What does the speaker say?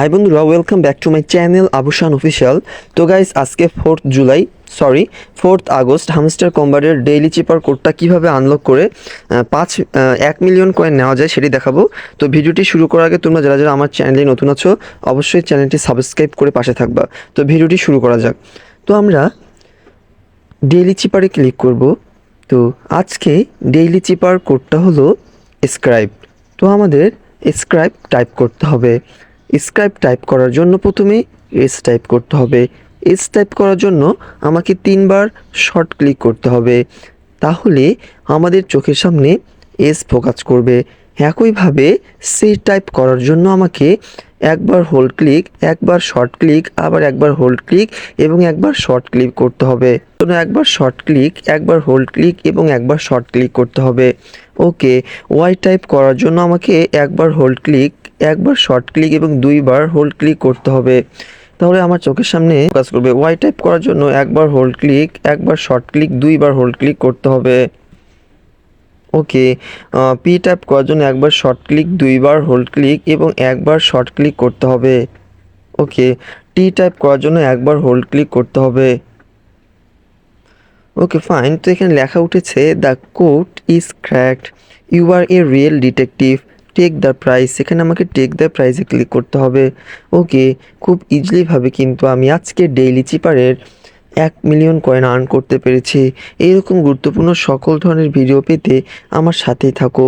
High বন্ধুরা welcome back to my channel Abushan official তো guys আজকে fourth July sorry fourth August hamster কম্বারের daily cipher কোডটা কীভাবে unlock করে পাঁচ এক মিলিয়ন কয়েন নেওয়া যায় সেটি দেখাবো। তো ভিডিওটি শুরু করার আগে তোমরা যারা যারা আমার চ্যানেলে নতুন আছো, অবশ্যই চ্যানেলটি সাবস্ক্রাইব করে পাশে থাকবা। তো ভিডিওটি শুরু করা যাক। তো আমরা ডেইলি চিপারে ক্লিক করব। তো আজকে ডেইলি চিপার কোডটা হলো স্ক্রাইব তো আমাদের স্ক্রাইব টাইপ করতে হবে। স্ক্রাইব টাইপ করার জন্য প্রথমে এস টাইপ করতে হবে। এস টাইপ করার জন্য আমাকে তিনবার শর্ট ক্লিক করতে হবে। তাহলে আমাদের চোখের সামনে এস ফোকাস করবে। একইভাবে সি টাইপ করার জন্য আমাকে একবার হোল্ড ক্লিক একবার শর্ট ক্লিক আবার একবার হোল্ড ক্লিক এবং একবার শর্ট ক্লিক করতে হবে। জন্য একবার শর্ট ক্লিক একবার হোল্ড ক্লিক এবং একবার শর্ট ক্লিক করতে হবে। ওকে ওয়াই টাইপ করার জন্য আমাকে একবার হোল্ড ক্লিক একবার শর্ট ক্লিক এবং দুইবার হোল্ড ক্লিক করতে হবে। তাহলে আমার চোখের সামনে কাজ করবে। ওয়াই টাইপ করার জন্য একবার হোল্ড ক্লিক একবার শর্ট ক্লিক দুইবার হোল্ড ক্লিক করতে হবে। ওকে পি ট্যাপ করার জন্য একবার শর্ট ক্লিক দুইবার হোল্ড ক্লিক এবং একবার শর্ট ক্লিক করতে হবে। ওকে টি টাইপ করার জন্য একবার হোল্ড ক্লিক করতে হবে। ওকে ফাইন তো এখানে লেখা উঠেছে the code is cracked you are a real detective take the price সেখানে আমাকে টেক দ্য প্রাইসে ক্লিক করতে হবে। ওকে খুব ইজিলিভাবে কিন্তু আমি আজকে ডেইলি চিপারের এক মিলিয়ন কয়েন আর্ন করতে পেরেছি। এইরকম গুরুত্বপূর্ণ সকল ধরনের ভিডিও পেতে আমার সাথেই থাকো।